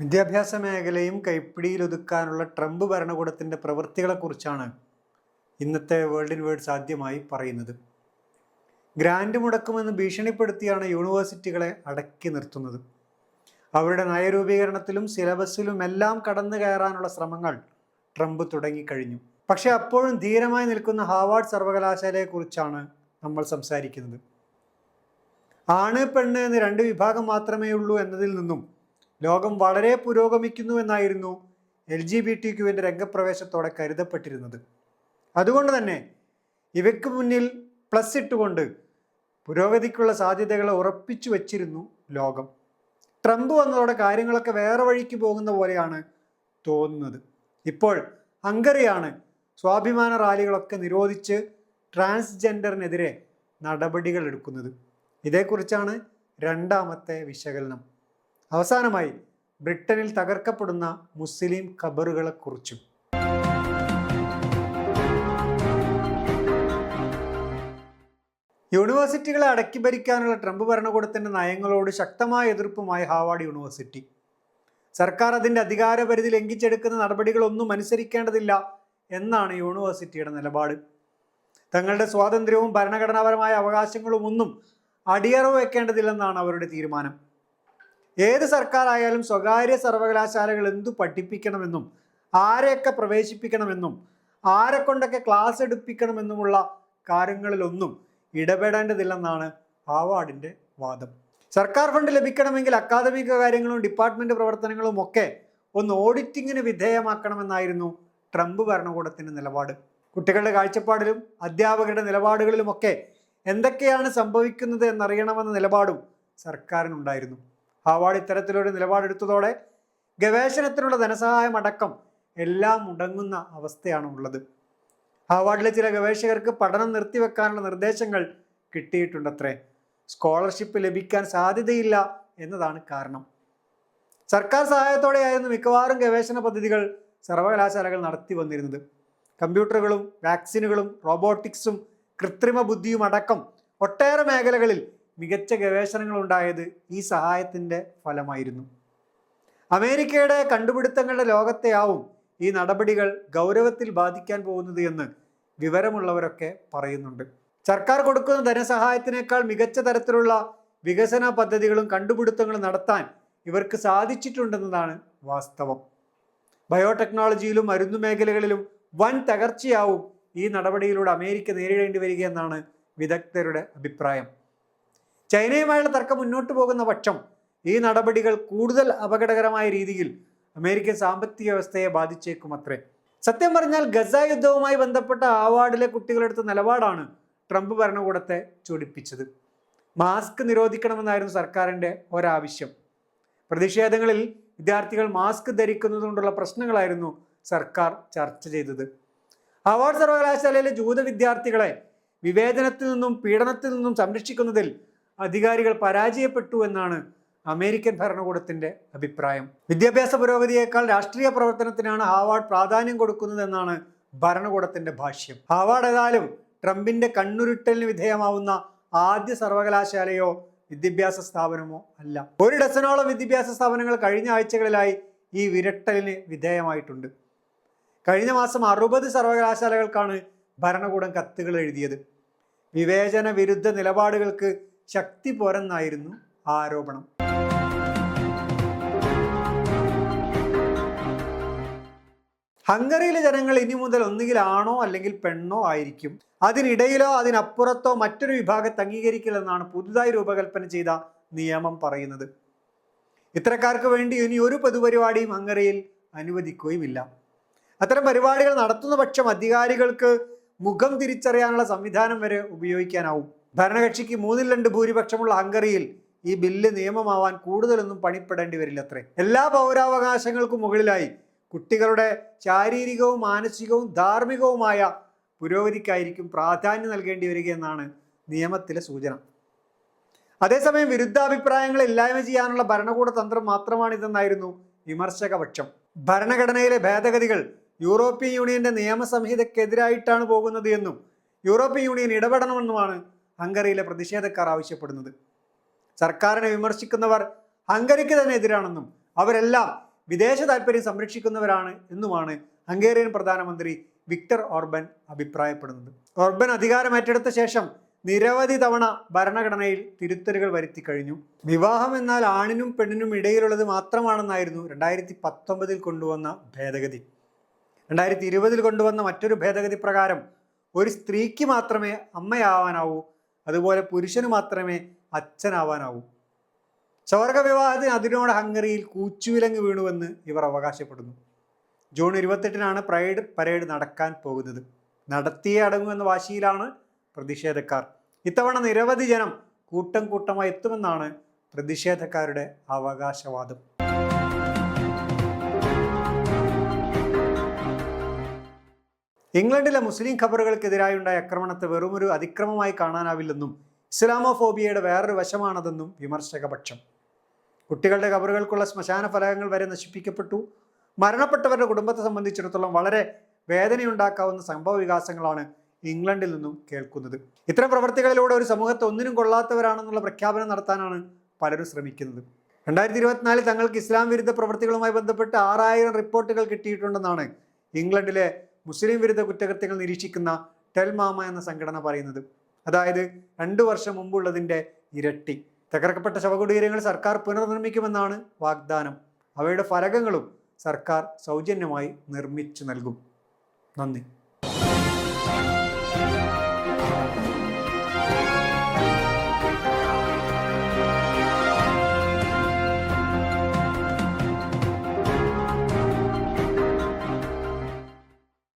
വിദ്യാഭ്യാസ മേഖലയും കൈപ്പിടിയിലൊതുക്കാനുള്ള ട്രംപ് ഭരണകൂടത്തിന്റെ പ്രവൃത്തികളെക്കുറിച്ചാണ് ഇന്നത്തെ വേൾഡ് ഇൻ വേർഡ്സ് ആദ്യമായി പറയുന്നത്. ഗ്രാൻഡ് മുടക്കുമെന്ന് ഭീഷണിപ്പെടുത്തിയാണ് യൂണിവേഴ്സിറ്റികളെ അടക്കി നിർത്തുന്നത്. അവരുടെ നയരൂപീകരണത്തിലും സിലബസിലും എല്ലാം കടന്നു കയറാനുള്ള ശ്രമങ്ങൾ ട്രംപ് തുടങ്ങിക്കഴിഞ്ഞു. പക്ഷെ അപ്പോഴും ധീരമായി നിൽക്കുന്ന ഹാവാർഡ് സർവകലാശാലയെക്കുറിച്ചാണ് നമ്മൾ സംസാരിക്കുന്നത്. ആണ് പെണ്ണ് എന്ന് രണ്ട് വിഭാഗം മാത്രമേ ഉള്ളൂ എന്നതിൽ നിന്നും ലോകം വളരെ പുരോഗമിക്കുന്നു എന്നായിരുന്നു എൽ ജി ബി ടി ക്യുവിന്റെ രംഗപ്രവേശത്തോടെ കരുതപ്പെട്ടിരുന്നത്. അതുകൊണ്ട് തന്നെ ഇവയ്ക്ക് മുന്നിൽ പ്ലസ് ഇട്ടുകൊണ്ട് പുരോഗതിക്കുള്ള സാധ്യതകളെ ഉറപ്പിച്ചു വച്ചിരുന്നു ലോകം. ട്രംപ് വന്നതോടെ കാര്യങ്ങളൊക്കെ വേറെ വഴിക്ക് പോകുന്ന പോലെയാണ് തോന്നുന്നത്. ഇപ്പോൾ ഹംഗറിയാണ് സ്വാഭിമാന റാലികളൊക്കെ നിരോധിച്ച് ട്രാൻസ്ജെൻഡറിനെതിരെ നടപടികൾ എടുക്കുന്നത്. ഇതേക്കുറിച്ചാണ് രണ്ടാമത്തെ വിശകലനം. അവസാനമായി ബ്രിട്ടനിൽ തകർക്കപ്പെടുന്ന മുസ്ലിം ഖബറുകളെക്കുറിച്ചും യൂണിവേഴ്സിറ്റികളെ അടക്കി ഭരിക്കാനുള്ള ട്രംപ് ഭരണകൂടത്തിന്റെ നയങ്ങളോട് ശക്തമായ എതിർപ്പുമായി ഹാവാർഡ് യൂണിവേഴ്സിറ്റി. സർക്കാർ അതിന്റെ അധികാരപരിധി ലംഘിച്ചെടുക്കുന്ന നടപടികളൊന്നും അനുസരിക്കേണ്ടതില്ല എന്നാണ് യൂണിവേഴ്സിറ്റിയുടെ നിലപാട്. തങ്ങളുടെ സ്വാതന്ത്ര്യവും ഭരണഘടനാപരമായ അവകാശങ്ങളും ഒന്നും അടിയറവ് വെക്കേണ്ടതില്ലെന്നാണ് അവരുടെ തീരുമാനം. ഏത് സർക്കാരായാലും സ്വകാര്യ സർവകലാശാലകൾ എന്തു പഠിപ്പിക്കണമെന്നും ആരെയൊക്കെ പ്രവേശിപ്പിക്കണമെന്നും ആരെ കൊണ്ടൊക്കെ ക്ലാസ് എടുപ്പിക്കണമെന്നുമുള്ള കാര്യങ്ങളിലൊന്നും ഇടപെടേണ്ടതില്ലെന്നാണ് ഹാവാർഡിന്റെ വാദം. സർക്കാർ ഫണ്ട് ലഭിക്കണമെങ്കിൽ അക്കാദമിക കാര്യങ്ങളും ഡിപ്പാർട്ട്മെന്റ് പ്രവർത്തനങ്ങളും ഒക്കെ ഒന്ന് ഓഡിറ്റിങ്ങിന് വിധേയമാക്കണമെന്നായിരുന്നു ട്രംപ് ഭരണകൂടത്തിന്റെ നിലപാട്. കുട്ടികളുടെ കാഴ്ചപ്പാടിലും അധ്യാപകരുടെ നിലപാടുകളിലുമൊക്കെ എന്തൊക്കെയാണ് സംഭവിക്കുന്നത് എന്നറിയണമെന്ന നിലപാടും സർക്കാരിനുണ്ടായിരുന്നു. ഹാവാർഡ് ഇത്തരത്തിലൊരു നിലപാടെടുത്തതോടെ ഗവേഷണത്തിനുള്ള ധനസഹായം അടക്കം എല്ലാം മുടങ്ങുന്ന അവസ്ഥയാണ് ഉള്ളത് ഹാവാർഡിലെ ചില ഗവേഷകർക്ക് പഠനം നിർത്തിവെക്കാനുള്ള നിർദ്ദേശങ്ങൾ കിട്ടിയിട്ടുണ്ടത്രേ. സ്കോളർഷിപ്പ് ലഭിക്കാൻ സാധ്യതയില്ല എന്നതാണ് കാരണം. സർക്കാർ സഹായത്തോടെയായിരുന്നു മിക്കവാറും ഗവേഷണ പദ്ധതികൾ സർവകലാശാലകൾ നടത്തി വന്നിരുന്നത്. കമ്പ്യൂട്ടറുകളും വാക്സിനുകളും റോബോട്ടിക്സും കൃത്രിമ ബുദ്ധിയും അടക്കം ഒട്ടേറെ മേഖലകളിൽ മികച്ച ഗവേഷണങ്ങൾ ഉണ്ടായത് ഈ സഹായത്തിന്റെ ഫലമായിരുന്നു. അമേരിക്കയുടെ കണ്ടുപിടുത്തങ്ങളുടെ ലോകത്തെയാവും ഈ നടപടികൾ ഗൗരവത്തിൽ ബാധിക്കാൻ പോകുന്നത് എന്ന് വിവരമുള്ളവരൊക്കെ പറയുന്നുണ്ട്. സർക്കാർ കൊടുക്കുന്ന ധനസഹായത്തിനേക്കാൾ മികച്ച തരത്തിലുള്ള വികസന പദ്ധതികളും കണ്ടുപിടുത്തങ്ങളും നടത്താൻ ഇവർക്ക് സാധിച്ചിട്ടുണ്ടെന്നതാണ് വാസ്തവം. ബയോടെക്നോളജിയിലും മരുന്നു മേഖലകളിലും വൻ തകർച്ചയാവും ഈ നടപടിയിലൂടെ അമേരിക്ക നേരിടേണ്ടി വരികയെന്നാണ് വിദഗ്ധരുടെ അഭിപ്രായം. ചൈനയുമായുള്ള തർക്കം മുന്നോട്ട് പോകുന്ന പക്ഷം ഈ നടപടികൾ കൂടുതൽ അപകടകരമായ രീതിയിൽ അമേരിക്കൻ സാമ്പത്തിക വ്യവസ്ഥയെ ബാധിച്ചേക്കും അത്രേ സത്യം പറഞ്ഞാൽ ഗസ യുദ്ധവുമായി ബന്ധപ്പെട്ട ആവാർഡിലെ കുട്ടികളെടുത്ത നിലപാടാണ് ട്രംപ് ഭരണകൂടത്തെ ചൊടിപ്പിച്ചത്. മാസ്ക് നിരോധിക്കണമെന്നായിരുന്നു സർക്കാരിന്റെ ഒരാവശ്യം. പ്രതിഷേധങ്ങളിൽ വിദ്യാർത്ഥികൾ മാസ്ക് ധരിക്കുന്നതുകൊണ്ടുള്ള പ്രശ്നങ്ങളായിരുന്നു സർക്കാർ ചർച്ച ചെയ്തത്. ഹവാർഡ് സർവകലാശാലയിലെ ജൂത വിദ്യാർത്ഥികളെ വിവേചനത്തിൽ നിന്നും പീഡനത്തിൽ നിന്നും സംരക്ഷിക്കുന്നതിൽ അധികാരികൾ പരാജയപ്പെട്ടു എന്നാണ് അമേരിക്കൻ ഭരണകൂടത്തിന്റെ അഭിപ്രായം. വിദ്യാഭ്യാസ പുരോഗതിയേക്കാൾ രാഷ്ട്രീയ പ്രവർത്തനത്തിനാണ് ഹാവാർഡ് പ്രാധാന്യം കൊടുക്കുന്നതെന്നാണ് ഭരണകൂടത്തിന്റെ ഭാഷ്യം. ഹാവാർഡ് ഏതായാലും ട്രംപിന്റെ കണ്ണുരുട്ടലിന് വിധേയമാവുന്ന ആദ്യ സർവകലാശാലയോ വിദ്യാഭ്യാസ സ്ഥാപനമോ അല്ല. ഒരു ഡസനോളം വിദ്യാഭ്യാസ സ്ഥാപനങ്ങൾ കഴിഞ്ഞ ആഴ്ചകളിലായി ഈ വിരട്ടലിന് വിധേയമായിട്ടുണ്ട്. കഴിഞ്ഞ മാസം അറുപത് സർവകലാശാലകൾക്കാണ് ഭരണകൂടം കത്തുകൾ എഴുതിയത്. വിവേചന വിരുദ്ധ നിലപാടുകൾക്ക് ശക്തി പോരെന്നായിരുന്നു ആരോപണം. ഹംഗറിയിലെ ജനങ്ങൾ ഇനി മുതൽ ഒന്നുകിൽ ആണോ അല്ലെങ്കിൽ പെണ്ണോ ആയിരിക്കും. അതിനിടയിലോ അതിനപ്പുറത്തോ മറ്റൊരു വിഭാഗത്തെ അംഗീകരിക്കില്ലെന്നാണ് പുതുതായി രൂപകൽപ്പന ചെയ്ത നിയമം പറയുന്നത്. ഇത്തരക്കാർക്ക് വേണ്ടി ഇനി ഒരു പൊതുപരിപാടിയും ഹംഗറിയിൽ അനുവദിക്കുകയുമില്ല. അത്തരം പരിപാടികൾ നടത്തുന്ന പക്ഷം അധികാരികൾക്ക് മുഖം തിരിച്ചറിയാനുള്ള സംവിധാനം വരെ ഉപയോഗിക്കാനാവും. ഭരണകക്ഷിക്ക് മൂന്നിൽ രണ്ട് ഭൂരിപക്ഷമുള്ള ഹംഗറിയിൽ ഈ ബില്ല് നിയമമാവാൻ കൂടുതലൊന്നും പണിപ്പെടേണ്ടി വരില്ല അത്രേ എല്ലാ പൗരാവകാശങ്ങൾക്കും മുകളിലായി കുട്ടികളുടെ ശാരീരികവും മാനസികവും ധാർമ്മികവുമായ പുരോഗതിക്കായിരിക്കും പ്രാധാന്യം നൽകേണ്ടി വരികയെന്നാണ് നിയമത്തിലെ സൂചന. അതേസമയം വിരുദ്ധാഭിപ്രായങ്ങളെ ഇല്ലായ്മ ചെയ്യാനുള്ള ഭരണകൂട തന്ത്രം മാത്രമാണിതെന്നായിരുന്നു വിമർശകപക്ഷം. ഭരണഘടനയിലെ ഭേദഗതികൾ യൂറോപ്യൻ യൂണിയന്റെ നിയമസംഹിതക്കെതിരായിട്ടാണ് പോകുന്നത് എന്നും യൂറോപ്യൻ യൂണിയൻ ഇടപെടണമെന്നുമാണ് ഹംഗറിയിലെ പ്രതിഷേധക്കാർ ആവശ്യപ്പെടുന്നത്. സർക്കാരിനെ വിമർശിക്കുന്നവർ ഹംഗറിക്ക് തന്നെ എതിരാണെന്നും അവരെല്ലാം വിദേശ താല്പര്യം സംരക്ഷിക്കുന്നവരാണ് എന്നുമാണ് ഹംഗേറിയൻ പ്രധാനമന്ത്രി വിക്ടർ ഓർബൻ അഭിപ്രായപ്പെടുന്നത്. ഓർബൻ അധികാരം ഏറ്റെടുത്ത ശേഷം നിരവധി തവണ ഭരണഘടനയിൽ തിരുത്തലുകൾ വരുത്തി കഴിഞ്ഞു. വിവാഹം എന്നാൽ ആണിനും പെണ്ണിനും ഇടയിലുള്ളത് മാത്രമാണെന്നായിരുന്നു രണ്ടായിരത്തി പത്തൊമ്പതിൽ കൊണ്ടുവന്ന ഭേദഗതി. രണ്ടായിരത്തി ഇരുപതിൽ കൊണ്ടുവന്ന മറ്റൊരു ഭേദഗതി പ്രകാരം ഒരു സ്ത്രീക്ക് മാത്രമേ അമ്മയാവാനാവൂ അതുപോലെ പുരുഷന് മാത്രമേ അച്ഛനാവാനാവൂ. സ്വർഗ വിവാഹത്തിന് അതിനോട് ഹംഗറിയിൽ കൂച്ചുവിലങ്ങ് വീണുവെന്ന് ഇവർ അവകാശപ്പെടുന്നു. ജൂൺ ഇരുപത്തെട്ടിനാണ് പ്രൈഡ് പരേഡ് നടക്കാൻ പോകുന്നത്. നടത്തിയേ അടങ്ങുമെന്ന വാശിയിലാണ് പ്രതിഷേധക്കാർ. ഇത്തവണ നിരവധി ജനം കൂട്ടം കൂട്ടമായി എത്തുമെന്നാണ് പ്രതിഷേധക്കാരുടെ അവകാശവാദം. ഇംഗ്ലണ്ടിലെ മുസ്ലിം ഖബറുകൾക്കെതിരായുണ്ടായ ആക്രമണത്തെ വെറുമൊരു അതിക്രമമായി കാണാനാവില്ലെന്നും ഇസ്ലാമോഫോബിയയുടെ വേറൊരു വശമാണതെന്നും വിമർശകപക്ഷം കുട്ടികളുടെ ഖബറുകൾക്കുള്ള ശ്മശാന ഫലകങ്ങൾ വരെ നശിപ്പിക്കപ്പെട്ടു. മരണപ്പെട്ടവരുടെ കുടുംബത്തെ സംബന്ധിച്ചിടത്തോളം വളരെ വേദനയുണ്ടാക്കാവുന്ന സംഭവ വികാസങ്ങളാണ് ഇംഗ്ലണ്ടിൽ നിന്നും കേൾക്കുന്നത്. ഇത്തരം പ്രവർത്തികളിലൂടെ ഒരു സമൂഹത്തെ ഒന്നിനും കൊള്ളാത്തവരാണെന്നുള്ള പ്രഖ്യാപനം നടത്താനാണ് പലരും ശ്രമിക്കുന്നത്. രണ്ടായിരത്തി ഇരുപത്തിനാലിൽ തങ്ങൾക്ക് ഇസ്ലാം വിരുദ്ധ പ്രവർത്തികളുമായി ബന്ധപ്പെട്ട് ആറായിരം റിപ്പോർട്ടുകൾ കിട്ടിയിട്ടുണ്ടെന്നാണ് ഇംഗ്ലണ്ടിലെ മുസ്ലിം വിരുദ്ധ കുറ്റകൃത്യങ്ങൾ നിരീക്ഷിക്കുന്ന ടെൽമാമ എന്ന സംഘടന പറയുന്നത്. അതായത് രണ്ടു വർഷം മുമ്പുള്ളതിന്റെ ഇരട്ടി. തകർക്കപ്പെട്ട ശവകുടീരങ്ങൾ സർക്കാർ പുനർനിർമ്മിക്കുമെന്നാണ് വാഗ്ദാനം. അവയുടെ ഫലകങ്ങളും സർക്കാർ സൗജന്യമായി നിർമ്മിച്ചു നൽകും. നന്ദി.